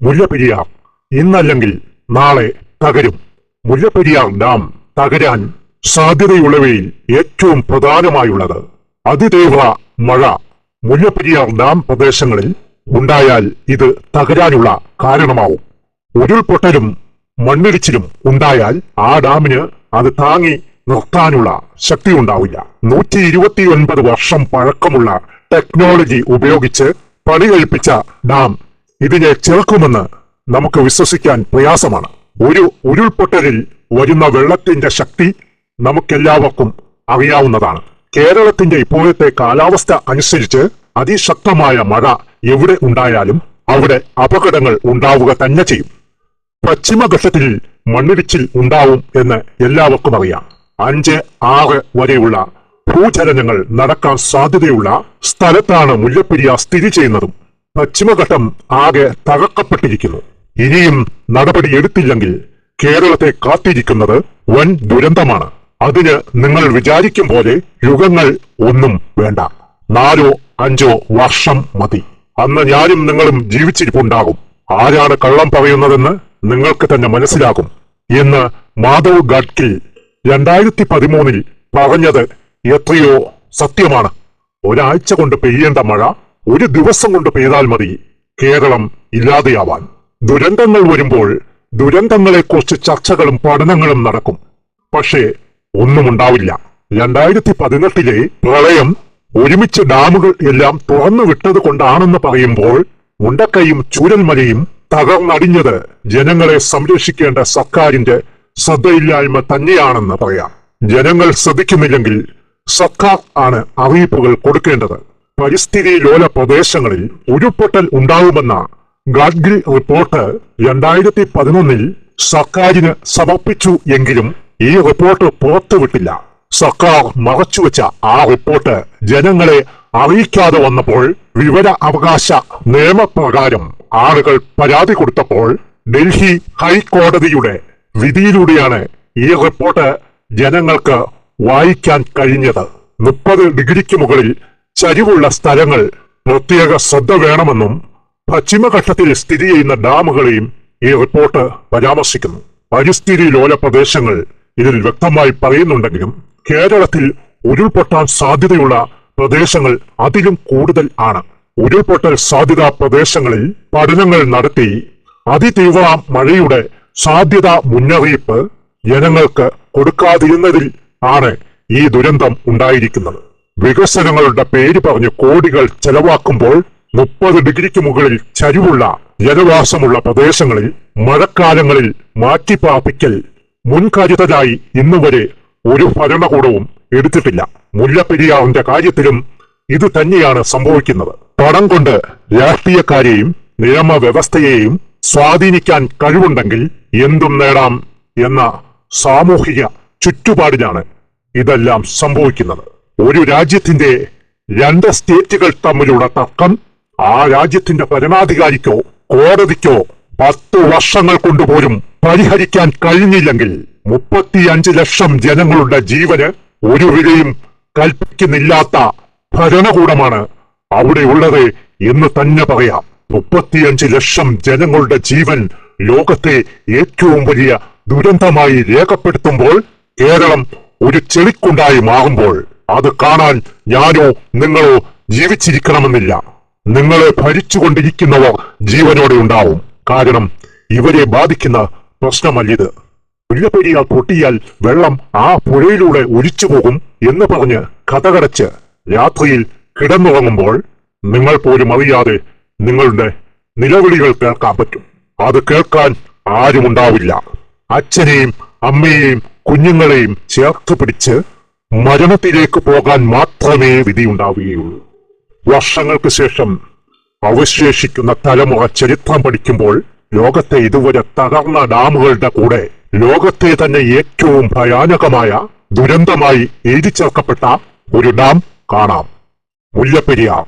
മുല്ലപ്പെരിയാർ. ഇന്നല്ലെങ്കിൽ നാളെ തകരും. മുല്ലപ്പെരിയാർ ഡാം തകരാൻ സാധ്യതയുള്ളവയിൽ ഏറ്റവും പ്രധാനമായുള്ളത് അതിതീവ്ര മഴ. മുല്ലപ്പെരിയാർ ഡാം പ്രദേശങ്ങളിൽ ഉണ്ടായാൽ ഇത് തകരാനുള്ള കാരണമാവും. ഉരുൾപൊട്ടലും മണ്ണിടിച്ചിലും ഉണ്ടായാൽ ആ ഡാമിന് അത് താങ്ങി നിർത്താനുള്ള ശക്തി ഉണ്ടാവില്ല നൂറ്റി ഇരുപത്തിയൊൻപത് വർഷം പഴക്കമുള്ള ടെക്നോളജി ഉപയോഗിച്ച് പണി കഴിപ്പിച്ച ഡാം ഇതിനെ ചെറുക്കുമെന്ന് നമുക്ക് വിശ്വസിക്കാൻ പ്രയാസമാണ്. ഒരു ഉരുൾപൊട്ടലിൽ വരുന്ന വെള്ളത്തിന്റെ ശക്തി നമുക്കെല്ലാവർക്കും അറിയാവുന്നതാണ്. കേരളത്തിന്റെ ഇപ്പോഴത്തെ കാലാവസ്ഥ അനുസരിച്ച് അതിശക്തമായ മഴ എവിടെ ഉണ്ടായാലും അവിടെ അപകടങ്ങൾ ഉണ്ടാവുക തന്നെ ചെയ്യും. പശ്ചിമഘട്ടത്തിൽ മണ്ണിടിച്ചിൽ ഉണ്ടാവും എന്ന് എല്ലാവർക്കും അറിയാം. അഞ്ച് ആറ് വരെയുള്ള ഭൂചലനങ്ങൾ നടക്കാൻ സാധ്യതയുള്ള സ്ഥലത്താണ് മുല്ലപ്പെരിയാർ സ്ഥിതി ചെയ്യുന്നതും. പശ്ചിമഘട്ടം ആകെ തകർക്കപ്പെട്ടിരിക്കുന്നു. ഇനിയും നടപടി എടുത്തില്ലെങ്കിൽ കേരളത്തെ കാത്തിരിക്കുന്നത് വൻ ദുരന്തമാണ്. അതിന് നിങ്ങൾ വിചാരിക്കും പോലെ യുഗങ്ങൾ ഒന്നും വേണ്ട. നാലോ അഞ്ചോ വർഷം മതി. അന്ന് ഞാനും നിങ്ങളും ജീവിച്ചിരിപ്പുണ്ടാകും. ആരാണ് കള്ളം പറയുന്നതെന്ന് നിങ്ങൾക്ക് തന്നെ മനസ്സിലാകും. എന്ന് മാധവ് ഗഡ്കിൽ രണ്ടായിരത്തി പതിമൂന്നിൽ പറഞ്ഞത് എത്രയോ സത്യമാണ്. ഒരാഴ്ച കൊണ്ട് പെയ്യേണ്ട മഴ ഒരു ദിവസം കൊണ്ട് പെയ്താൽ മതി. കേരളം ഇല്ലാതെയാവാൻ. ദുരന്തങ്ങൾ വരുമ്പോൾ ദുരന്തങ്ങളെക്കുറിച്ച് ചർച്ചകളും പഠനങ്ങളും നടക്കും. പക്ഷേ ഒന്നും ഉണ്ടാവില്ല രണ്ടായിരത്തി പതിനെട്ടിലെ പ്രളയം ഒരുമിച്ച് ഡാമുകൾ എല്ലാം തുറന്നു വിട്ടത് കൊണ്ടാണെന്ന് പറയുമ്പോൾ മുണ്ടക്കയും ചൂരൽമലയും തകർന്നടിഞ്ഞത് ജനങ്ങളെ സംരക്ഷിക്കേണ്ട സർക്കാരിന്റെ ശ്രദ്ധയില്ലായ്മ തന്നെയാണെന്ന് പറയാം. ജനങ്ങൾ ശ്രദ്ധിക്കുന്നില്ലെങ്കിൽ സർക്കാർ ആണ് അറിയിപ്പുകൾ കൊടുക്കേണ്ടത്. പരിസ്ഥിതി ലോല പ്രദേശങ്ങളിൽ ഉരുൾപൊട്ടൽ ഉണ്ടാവുമെന്ന ഗാഡ്ഗിൽ റിപ്പോർട്ട് രണ്ടായിരത്തി പതിനൊന്നിൽ സർക്കാരിന് സമർപ്പിച്ചു എങ്കിലും ഈ റിപ്പോർട്ട് പുറത്തുവിട്ടില്ല. സർക്കാർ മറച്ചുവെച്ച ആ റിപ്പോർട്ട് ജനങ്ങളെ അറിയിക്കാതെ വന്നപ്പോൾ വിവര അവകാശ നിയമപ്രകാരം ആളുകൾ പരാതി കൊടുത്തപ്പോൾ ഡൽഹി ഹൈക്കോടതിയുടെ വിധിയിലൂടെയാണ് ഈ റിപ്പോർട്ട് ജനങ്ങൾക്ക് വായിക്കാൻ കഴിഞ്ഞത്. മുപ്പത് ഡിഗ്രിക്ക് മുകളിൽ ചരിവുള്ള സ്ഥലങ്ങൾ പ്രത്യേക ശ്രദ്ധ വേണമെന്നും പശ്ചിമഘട്ടത്തിൽ സ്ഥിതി ചെയ്യുന്ന ഡാമുകളെയും ഈ റിപ്പോർട്ട് പരാമർശിക്കുന്നു. പരിസ്ഥിതി ലോല പ്രദേശങ്ങൾ ഇതിൽ വ്യക്തമായി പറയുന്നുണ്ടെങ്കിലും കേരളത്തിൽ ഉരുൾപൊട്ടാൻ സാധ്യതയുള്ള പ്രദേശങ്ങൾ അതിലും കൂടുതൽ ആണ്. ഉരുൾപൊട്ടൽ സാധ്യതാ പ്രദേശങ്ങളിൽ പഠനങ്ങൾ നടത്തി അതിതീവ്ര മഴയുടെ സാധ്യത മുന്നറിയിപ്പ് ജനങ്ങൾക്ക് കൊടുക്കാതിരുന്നതിൽ ആണ് ഈ ദുരന്തം ഉണ്ടായിരിക്കുന്നത്. വികസനങ്ങളുടെ പേര് പറഞ്ഞ് കോടികൾ ചെലവാക്കുമ്പോൾ മുപ്പത് ഡിഗ്രിക്ക് മുകളിൽ ചരിവുള്ള ജലവാസമുള്ള പ്രദേശങ്ങളിൽ മഴക്കാലങ്ങളിൽ മാറ്റിപ്പാർപ്പിക്കൽ മുൻകരുതലായി ഇന്നുവരെ ഒരു ഭരണകൂടവും എടുത്തിട്ടില്ല. മുല്ലപ്പെരിയാറിന്റെ കാര്യത്തിലും ഇത് തന്നെയാണ് സംഭവിക്കുന്നത്. പണം കൊണ്ട് രാഷ്ട്രീയക്കാരെയും നിയമവ്യവസ്ഥയെയും സ്വാധീനിക്കാൻ കഴിവുണ്ടെങ്കിൽ എന്തും നേടാം എന്ന സാമൂഹിക ചുറ്റുപാടിലാണ് ഇതെല്ലാം സംഭവിക്കുന്നത്. ഒരു രാജ്യത്തിന്റെ രണ്ട് സ്റ്റേറ്റുകൾ തമ്മിലുള്ള തർക്കം ആ രാജ്യത്തിന്റെ ഭരണാധികാരിക്കോ കോടതിക്കോ പത്ത് വർഷങ്ങൾ കൊണ്ടുപോലും പരിഹരിക്കാൻ കഴിഞ്ഞില്ലെങ്കിൽ മുപ്പത്തിയഞ്ച് ലക്ഷം ജനങ്ങളുടെ ജീവന് ഒരു വിലയും കൽപ്പിക്കുന്നില്ലാത്ത ഭരണകൂടമാണ് അവിടെ ഉള്ളത് എന്ന് തന്നെ പറയാം. മുപ്പത്തിയഞ്ച് ലക്ഷം ജനങ്ങളുടെ ജീവൻ ലോകത്തെ ഏറ്റവും വലിയ ദുരന്തമായി രേഖപ്പെടുത്തുമ്പോൾ കേരളം ഒരു ചെളിക്കുണ്ടായി മാറുമ്പോൾ അത് കാണാൻ ഞാനോ നിങ്ങളോ ജീവിച്ചിരിക്കണമെന്നില്ല. നിങ്ങളെ ഭരിച്ചുകൊണ്ടിരിക്കുന്നവർ ജീവനോടെ ഉണ്ടാവും. കാരണം ഇവരെ ബാധിക്കുന്ന പ്രശ്നമല്ലിത് മുല്ലപ്പെരിയാൽ പൊട്ടിയാൽ വെള്ളം ആ പുഴയിലൂടെ ഒലിച്ചു പോകും എന്ന് പറഞ്ഞ് കഥകടച്ച് രാത്രിയിൽ കിടന്നുറങ്ങുമ്പോൾ നിങ്ങൾ പോലും അറിയാതെ നിങ്ങളുടെ നിലവിളികൾ കേൾക്കാൻ പറ്റും. അത് കേൾക്കാൻ ആരുമുണ്ടാവില്ല. അച്ഛനെയും അമ്മയെയും കുഞ്ഞുങ്ങളെയും ചേർത്ത് പിടിച്ച് മരണത്തിലേക്ക് പോകാൻ മാത്രമേ വിധിയുണ്ടാവുകയുള്ളൂ. വർഷങ്ങൾക്ക് ശേഷം അവശേഷിക്കുന്ന തലമുറ ചരിത്രം പഠിക്കുമ്പോൾ ലോകത്തെ ഇതുവരെ തകർന്ന ഡാമുകളുടെ കൂടെ ലോകത്തെ തന്നെ ഏറ്റവും ഭയാനകമായ ദുരന്തമായി എഴുതി ചേർക്കപ്പെട്ട ഒരു ഡാം കാണാം. മുല്ലപ്പെരിയാർ.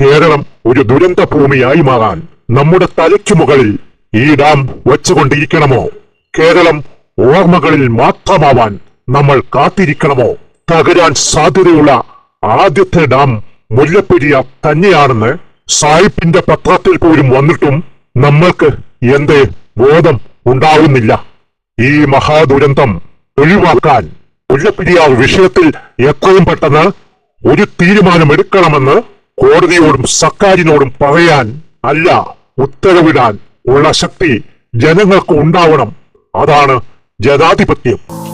കേരളം ഒരു ദുരന്ത ഭൂമിയായി മാറാൻ നമ്മുടെ തലയ്ക്ക് മുകളിൽ ഈ ഡാം വച്ചുകൊണ്ടിരിക്കണമോ? കേരളം ഓർമ്മകളിൽ മാത്രമാവാൻ നമ്മൾ കാത്തിരിക്കണമോ? തകരാൻ സാധ്യതയുള്ള ആദ്യത്തെ ഡാം മുല്ലപ്പെരിയ തന്നെയാണെന്ന് സായിപ്പിന്റെ പത്രത്തിൽ പോലും വന്നിട്ടും നമ്മൾക്ക് എന്ത് ബോധം ഉണ്ടാവുന്നില്ല. ഈ മഹാദുരന്തം ഒഴിവാക്കാൻ മുല്ലപ്പെരിയാർ വിഷയത്തിൽ എത്രയും പെട്ടെന്ന് ഒരു തീരുമാനമെടുക്കണമെന്ന് കോടതിയോടും സർക്കാരിനോടും പറയാൻ അല്ല ഉത്തരവിടാൻ ഉള്ള ശക്തി ജനങ്ങൾക്ക് ഉണ്ടാവണം. അതാണ് ജനാധിപത്യം.